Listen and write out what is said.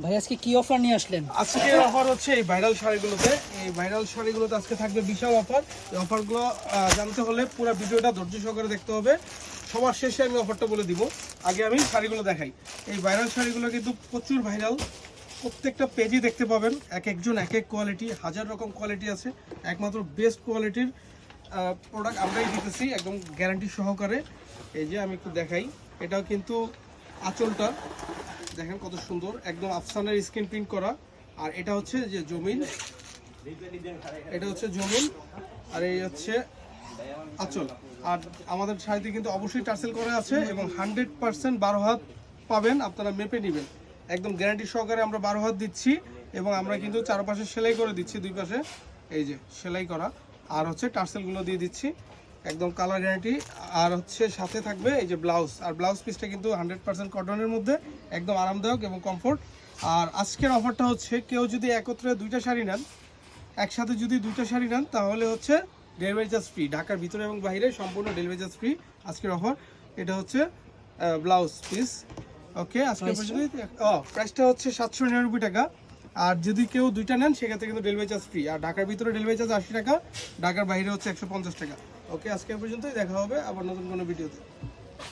ভাই, আজকে কি অফার নিয়ে আসলেন? আজকে অফার হচ্ছে এই ভাইরাল শাড়িগুলোতে। এই ভাইরাল শাড়িগুলোতে আজকে থাকবে বিশাল অফার এই অফারগুলো জানতে হলে পুরো ভিডিওটা ধৈর্য সহকারে দেখতে হবে। সবার শেষে আমি অফারটা বলে দিব। আগে আমি শাড়িগুলো দেখাই। এই ভাইরাল শাড়িগুলো কিন্তু প্রচুর ভাইরাল প্রত্যেকটা পেজই দেখতে পাবেন। এক একজন, এক এক কোয়ালিটি হাজার রকম কোয়ালিটি আছে। একমাত্র বেস্ট কোয়ালিটির প্রোডাক্ট আমরাই দিতেছি, একদম গ্যারান্টি সহকারে। এই যে আমি একটু দেখাই। এটাও কিন্তু আঁচলটা। দেখেন কত সুন্দর, একদম আফসানের স্ক্রিন প্রিন্ট করা। আর এটা হচ্ছে যে জমিন, এটা হচ্ছে জমিন, আর এই হচ্ছে আঁচল। আর আমাদের শাড়িতে কিন্তু অবশ্যই টার্সেল করা আছে এবং হান্ড্রেড পার্সেন্ট বারো হাত পাবেন, আপনারা মেপে নেবেন। একদম গ্যারান্টি সহকারে আমরা বারো হাত দিচ্ছি এবং আমরা কিন্তু চারপাশে সেলাই করে দিচ্ছি দুই পাশে। এই যে সেলাই করা, আর হচ্ছে টার্সেলগুলো দিয়ে দিচ্ছি। একদম কালার গ্যারান্টি আর হচ্ছে সাথে থাকবে এই যে ব্লাউজ আর ব্লাউজ পিসটা কিন্তু হান্ড্রেড পার্সেন্ট কটনের মধ্যে একদম আরামদায়ক এবং কমফোর্ট আর আজকের অফারটা হচ্ছে কেউ যদি একত্রে দুইটা শাড়ি নেন একসাথে যদি দুইটা শাড়ি নেন তাহলে হচ্ছে ডেলিভারি চার্জ ফ্রি ঢাকার ভিতরে এবং বাইরে সম্পূর্ণ ডেলিভারি চার্জ ফ্রি আজকের অফার এটা হচ্ছে ব্লাউজ পিস ওকে আজকে ও প্রাইসটা হচ্ছে সাতশো নিরানব্বই টাকা। আর যদি কেউ দুইটা নেন সেক্ষেত্রে কিন্তু ডেলিভারি চার্জ ফ্রি আর ঢাকার ভিতরে ডেলিভারি চার্জ আশি টাকা ঢাকার বাইরে হচ্ছে একশো পঞ্চাশ টাকা। ওকে আজকে পর্যন্তই দেখা হবে আবার নতুন কোনো ভিডিওতে।